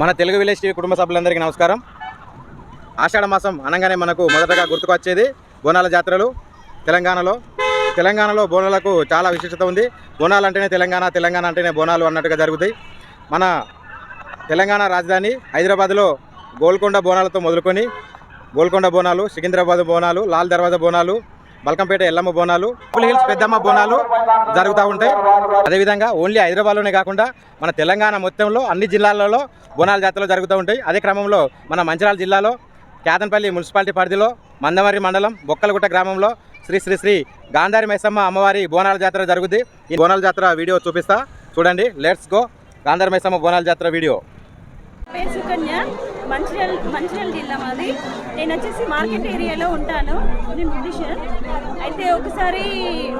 మన Telugu village TV కుటుంబ సభ్యులందరికీ నమస్కారం. ఆషాఢ మాసం అనగానే మనకు మొదటగా గుర్తుకొచ్చేది బోనాల జాతరలు తెలంగాణలో. తెలంగాణలో బోనాలకు చాలా విశిష్టత ఉంది. బోనాలు అంటేనే తెలంగాణ తెలంగాణ అంటేనే బోనాలు అన్నట్టుగా జరుగుతాయి. మన తెలంగాణ రాజధాని హైదరాబాద్లో గోల్కొండ బోనాలతో మొదలుకొని గోల్కొండ బోనాలు సికింద్రాబాద్ బోనాలు లాల్ దర్వాజా బోనాలు బల్కంపేట ఎల్లమ్మ బోనాలు ఫుల్ హిల్స్ పెద్దమ్మ బోనాలు జరుగుతూ ఉంటాయి. అదేవిధంగా ఓన్లీ హైదరాబాద్లోనే కాకుండా మన తెలంగాణ మొత్తంలో అన్ని జిల్లాలలో బోనాల జాతరలు జరుగుతూ ఉంటాయి. అదే క్రమంలో మన మంచిరాల జిల్లాలో కేతన్పల్లి మున్సిపాలిటీ పరిధిలో మందమరి మండలం బొక్కలగుట్ట గ్రామంలో శ్రీ శ్రీ శ్రీ గాంధారి మైసమ్మ అమ్మవారి బోనాల జాతర జరుగుద్ది. ఈ బోనాల జాతర వీడియో చూపిస్తా. చూడండి లెట్స్ గో గాంధారి మైసమ్మ బోనాల జాతర వీడియో. పేరు సుకన్య. మంచిర్యాల మంచిర్యాల జిల్లా మాది. నేను వచ్చేసి మార్కెట్ ఏరియాలో ఉంటాను. నేను బ్యూటిషియన్. అయితే ఒకసారి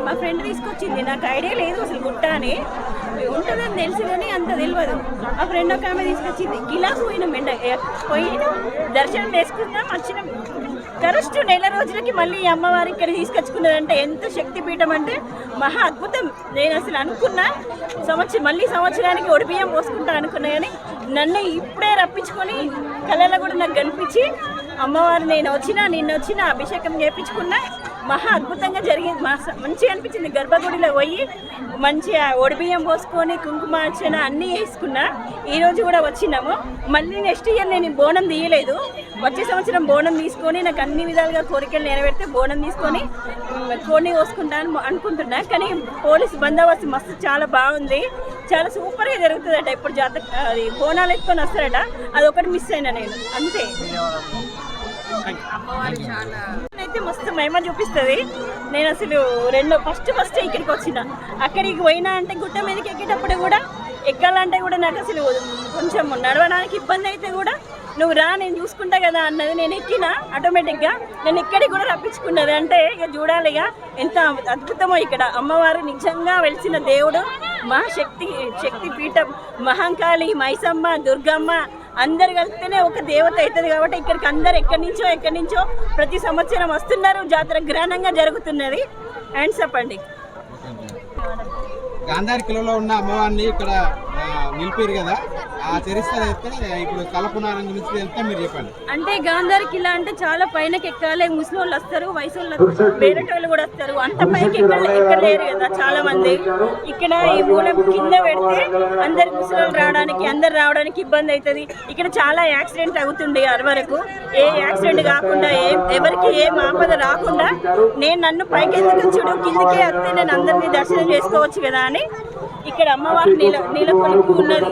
మా ఫ్రెండ్ తీసుకొచ్చింది. నాకు ఐడియా లేదు అసలు గుట్ట అని ఉంటుందని తెలుసు కానీ అంత తెలియదు మా ఫ్రెండ్ ఒక ఆమె తీసుకొచ్చింది. ఇలా పోయినాం ఎండ పోయినాం. దర్శనం చేసుకుందాం వచ్చినాం. కరెక్ట్ నెల రోజులకి మళ్ళీ ఈ అమ్మవారి ఇక్కడ తీసుకొచ్చుకున్నదంటే ఎంత శక్తిపీఠం అంటే మహా అద్భుతం. నేను అసలు అనుకున్నా సంవత్సరం మళ్ళీ సంవత్సరానికి ఒడిబియ్యం పోసుకుంటా అనుకున్నా కానీ నన్ను ఇప్పుడే రప్పించుకొని కళలో కూడా నాకు కనిపించి అమ్మవారు నేను వచ్చినా నిన్న వచ్చిన అభిషేకం చేయించుకున్నా మహా అద్భుతంగా జరిగింది. మా మంచిగా అనిపించింది. గర్భగుడిలో పోయి మంచిగా ఒడిబియ్యం పోసుకొని కుంకుమార్చన అన్నీ వేసుకున్నా ఈరోజు కూడా వచ్చినాము. మళ్ళీ నెక్స్ట్ ఇయర్ నేను బోనం తీయలేదు. వచ్చే సంవత్సరం బోనం తీసుకొని నాకు అన్ని విధాలుగా కోరికలు నెరవేరితే బోనం తీసుకొని కోడిని కోసుకుంటాను అనుకుంటున్నా. కానీ పోలీస్ బందోబస్తు మస్తు చాలా బాగుంది. చాలా సూపర్గా జరుగుతుందట. ఇప్పుడు జాతర అది బోనాలు ఎత్తుకొని వస్తారట. అది ఒకటి మిస్ అయినా నేను. అంతే. అయితే మస్తు మహిమ చూపిస్తుంది. నేను అసలు రెండో ఫస్ట్ ఫస్ట్ ఇక్కడికి వచ్చిన. అక్కడికి పోయినా అంటే గుట్ట మీదకి ఎక్కేటప్పుడు కూడా ఎక్కాలంటే కూడా నాకు అసలు కొంచెం నడవడానికి ఇబ్బంది అయితే కూడా నువ్వు రా నేను చూసుకుంటా కదా అన్నది నేను ఎక్కిన ఆటోమేటిక్గా నేను ఇక్కడికి కూడా రప్పించుకున్నది. అంటే ఇక చూడాలి ఇక ఎంత అద్భుతమో ఇక్కడ. అమ్మవారు నిజంగా వెలిసిన దేవుడు మహాశక్తి శక్తి పీఠం మహంకాళి మైసమ్మ దుర్గమ్మ అందరు కలిస్తేనే ఒక దేవత అవుతుంది కాబట్టి ఇక్కడికి అందరు ఎక్కడి నుంచో ఎక్కడి నుంచో ప్రతి సంవత్సరం వస్తున్నారు. జాతర గ్రహణంగా జరుగుతున్నది. అండ్. చెప్పండి గాంధారి కిలోలో ఉన్న అమ్మవారిని ఇక్కడ నిలిపారు కదా. అంటే గాంధారి కిలా అంటే చాలా పైనకి ఎక్కాలి ముసలి వాళ్ళు వస్తారు వయసు వాళ్ళు వేరేటోళ్ళు కూడా వస్తారు. అంత పైకి ఎక్కలేరు కదా చాలా మంది ఇక్కడ ఈ మూలం కింద పెడితే అందరు ముసలి వాళ్ళు రావడానికి అందరు రావడానికి ఇబ్బంది అవుతుంది. ఇక్కడ చాలా యాక్సిడెంట్ అవుతుండే వరకు. ఏ యాక్సిడెంట్ కాకుండా ఏ ఎవరికి ఏ ఆపద రాకుండా నేను నన్ను పైకి ఎందుకు చూడు కిందకే వస్తే నేను అందరినీ దర్శనం చేసుకోవచ్చు కదా అని ఇక్కడ అమ్మవారి నీల నీలకొలుపు ఉన్నది.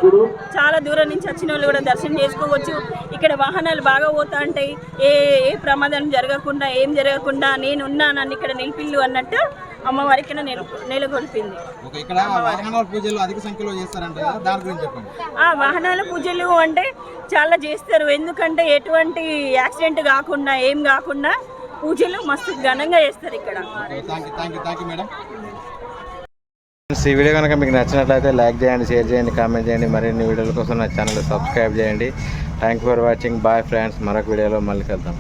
చాలా దూరం నుంచి వచ్చిన వాళ్ళు కూడా దర్శనం చేసుకోవచ్చు. ఇక్కడ వాహనాలు బాగా పోతా ఉంటాయి. ఏ ఏ ప్రమాదం జరగకుండా ఏం జరగకుండా నేనున్నా నన్ను ఇక్కడ నిలిపిల్లు అన్నట్టు అమ్మవారికి నెల నెలకొల్పింది. ఆ వాహనాల పూజలు అంటే చాలా చేస్తారు. ఎందుకంటే ఎటువంటి యాక్సిడెంట్ కాకుండా ఏం కాకుండా పూజలు మస్తు ఘనంగా చేస్తారు ఇక్కడ. ఈ వీడియో కనుక మీకు నచ్చినట్లయితే లైక్ చేయండి షేర్ చేయండి కామెంట్ చేయండి. మరిన్ని వీడియోల కోసం నా ఛానల్ సబ్స్క్రైబ్ చేయండి. Thank for watching bye friends మరొక వీడియోలో మళ్ళీ కలుద్దాం.